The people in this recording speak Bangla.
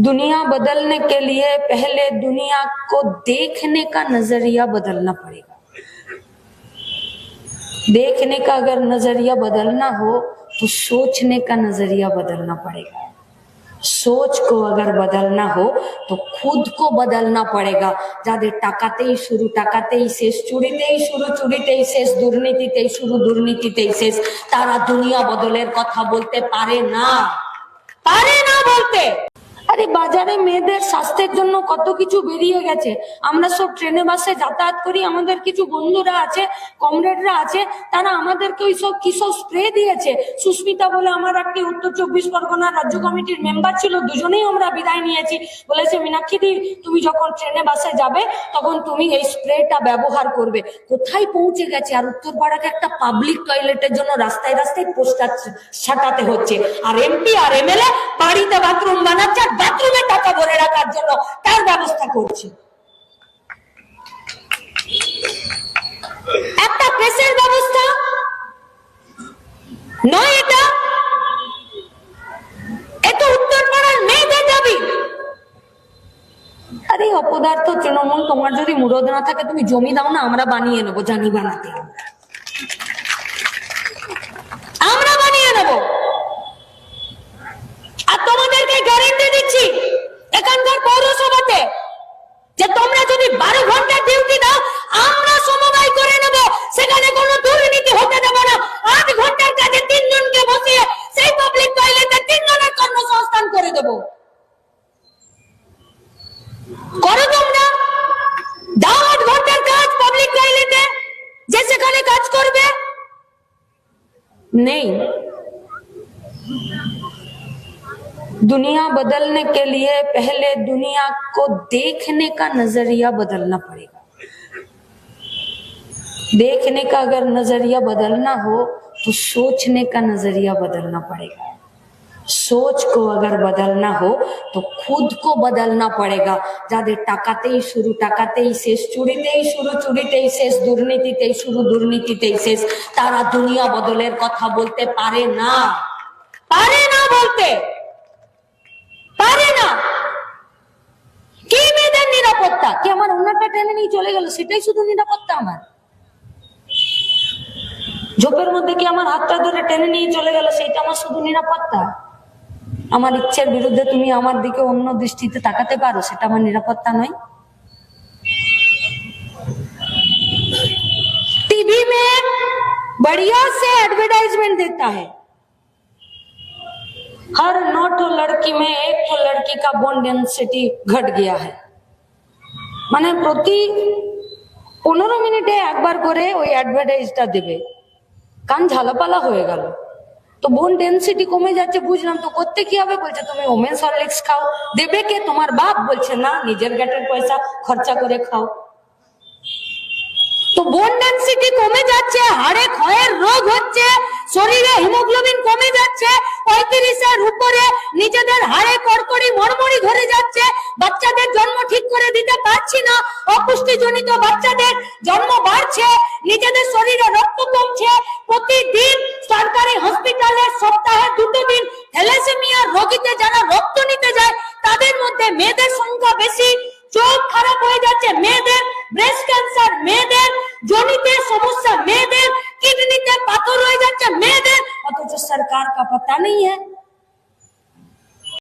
दुनिया बदलने के लिए पहले दुनिया को देखने का नजरिया बदलना पड़ेगा देखने का अगर नजरिया बदलना हो तो सोचने का नजरिया बदलना पड़ेगा সোচ কো अगर बदलना हो तो खुद को बदलना पड़ेगा যাদের টাকাতেই শুরু টাকাতেই শেষ চুরিতেই শুরু চুরিতেই শেষ দুর্নীতিতেই শুরু দুর্নীতিতেই শেষ তারা দুনিয়া বদলের কথা বলতে পারে না পারে না বলতে আরে বাজারে মেয়েদের স্বাস্থ্যের জন্য কত কিছু বেরিয়ে গেছে। আমরা সব ট্রেনে, বাসে যাতায়াত করি, আমাদের কিছু বন্ধুরা আছে, কমরেডরা আছে, তারা আমাদেরকে ওই সব কি সব স্প্রে দিয়েছে। সুস্মিতা বলে আমার একটি উত্তর চব্বিশ পরগনা রাজ্য কমিটির মেম্বার ছিল, দুজনেই আমরা বিদায় নিয়েছি। বলেছে, মীনাক্ষী দি, তুমি যখন ট্রেনে, বাসে যাবে, তখন তুমি এই স্প্রেটা ব্যবহার করবে। কোথায় পৌঁছে গেছে? আর উত্তরপাড়াকে একটা পাবলিক টয়লেটের জন্য রাস্তায় রাস্তায় পোস্টার ছাটাতে হচ্ছে। আর এমপি আর এমএলএ বাড়িতে বাথরুম বানাচ্ছে আর বাথরুমে টাকা ভরে রাখার জন্য তার ব্যবস্থা করছে। একটা প্রেসের ব্যবস্থা, নয় এটা এ তো উত্তরপাড়ার মেয়েদের দাবি আরে, অপদার্থ তৃণমূল, তোমার যদি মুরদ না থাকে, তুমি জমি দাও না, আমরা বানিয়ে নেব জানি বানাতে আমরা বানিয়ে নেব আর তোমাদেরকে গ্যারেন্টি দিচ্ছি এখানকার পৌরসভাতে যে তোমরা যদি বারো ঘণ্টা ডিউটি দাও, আমরা সমবায় করে নেব। সেখানে কোনো দুর্নীতি হতে দেবো না। আট ঘণ্টার কাজে তিনজনকে বসিয়ে সেই পাবলিক টয়লেটে তিনজনের কর্মসংস্থান করে দেবো। করো তোমরা। দাও আট ঘণ্টার কাজ পাবলিক টয়লেটে যে সেখানে কাজ করবে। নেই। दुनिया बदलने के लिए पहले दुनिया को देखने का नजरिया बदलना पड़ेगा देखने का अगर नजरिया बदलना हो तो सोचने का नजरिया बदलना पड़ेगा सोच को अगर बदलना हो तो खुद को बदलना पड़ेगा যাদের টাকাতেই শুরু টাকাতেই শেষ চুরিতেই শুরু চুরিতেই শেষ দুর্নীতিতেই শুরু দুর্নীতিতেই শেষ তারা দুনিয়া বদলের কথা বলতে পারে না পারে না বলতে কি আমার অন্যটা টেনে নিয়ে চলে গেল সেটাই শুধু নিরাপত্তা আমার ঝোপের মধ্যে কি আমার হাতটা ধরে টেনে নিয়ে চলে গেল সেটা আমার শুধু নিরাপত্তা আমার ইচ্ছের বিরুদ্ধে তুমি আমার দিকে অন্য দৃষ্টিতে তাকাতে পারো সেটা আমার নিরাপত্তা নয় टीवी में बढ़िया से एडवर्टाइजमेंट देता है हर नौ ठो लड़की में एक ठो लड़की का बोन डेंसिटी घट गया है মানে প্রতি পনেরো মিনিটে একবার করে ওই অ্যাডভার্টাইজটা দেবে। কান ঝালাপালা হয়ে গেল। তো বোন ডেন্সিটি কমে যাচ্ছে, বুঝলাম তো, করতে কি হবে? বলছে, তুমি ওমেন্স হরলিক্স খাও। দেবে কে? তোমার বাপ বলছে, না, নিজের গ্যাটের পয়সা খরচা করে খাও। তো বোন ডেন্সিটি কমে যাচ্ছে, হাড়ে ক্ষয়ের রোগ হচ্ছে, শরীরে হিমোগ্লোবিন কমে যাচ্ছে, পঁয়ত্রিশের উপরে নিজেদের হাড়ে কড়কড়ি প্রসূতিজনিত বাচ্চাদের জন্ম বাড়ছে, নিজেদের শরীরে রক্ত কমছে। প্রতিদিন সরকারি হসপিটালে সপ্তাহে দুটো দিন থ্যালাসেমিয়া রোগীতে যারা রক্ত নিতে যায়, তাদের মধ্যে মেয়েদের সংখ্যা বেশি। চোখ খারাপ হয়ে যাচ্ছে মেয়েদের ব্রেস্ট ক্যান্সার মেয়েদের, জনিতে সমস্যা মেয়েদের কিডনিতে পাথর হয়ে যাচ্ছে মেয়েদের। অথচ সরকার কা পাতা নেই হ্যাঁ